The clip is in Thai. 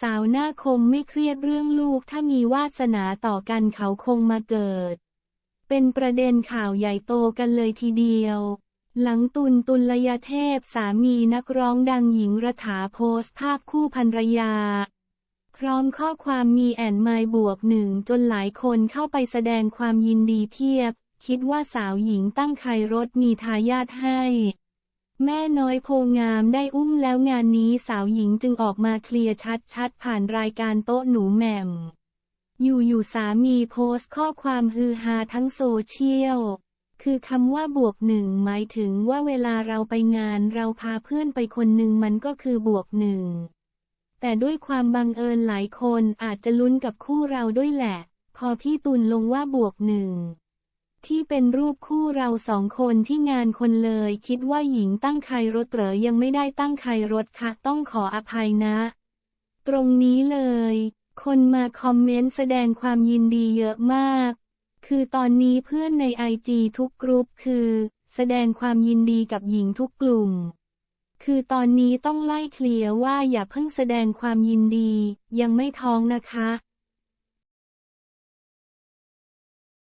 สาวหน้าคมไม่เครียดเรื่องลูกถ้ามีวาสนาต่อกันเขาคงมาเกิด เป็นประเด็นข่าวใหญ่โตกันเลยทีเดียว หลังตุนตุลยเทพสามีนักร้องดังหญิงระถาโพสต์ภาพคู่ภรรยา พร้อมข้อความมีแอนไมล์บวกหนึ่งจนหลายคนเข้าไปแสดงความยินดีเพียบ คิดว่าสาวหญิงตั้งไครรถมีทายาทให้ แม่น้อยโพงามได้อุ้มแล้วงานนี้สาวหญิงจึงออกมาเคลียร์ชัดๆ ผ่านรายการโต๊ะหนูแหม่ม อยู่ๆสามีโพสต์ข้อความฮือฮาทั้งโซเชียล คือคำว่าบวกหนึ่งหมายถึงว่าเวลาเราไปงานเราพาเพื่อนไปคนหนึ่งมันก็คือบวกหนึ่ง แต่ด้วยความบังเอิญหลายคนอาจจะลุ้นกับคู่เราด้วยแหละ พอพี่ตุลลงว่าบวกหนึ่ง ที่เป็นรูปคู่เราสองคนที่งานคนเลย คิดว่าหญิงตั้งใครรถเหรอยังไม่ได้ตั้งใครรถค่ะ ต้องขออภัยนะ ตรงนี้เลย คนมาคอมเมนต์แสดงความยินดีเยอะมาก คือตอนนี้เพื่อนในไอจีทุกกรุ๊ปคือ แสดงความยินดีกับหญิงทุกกลุ่ม คือตอนนี้ต้องไล่เคลียร์ว่าอย่าเพิ่งแสดงความยินดี ยังไม่ท้องนะคะ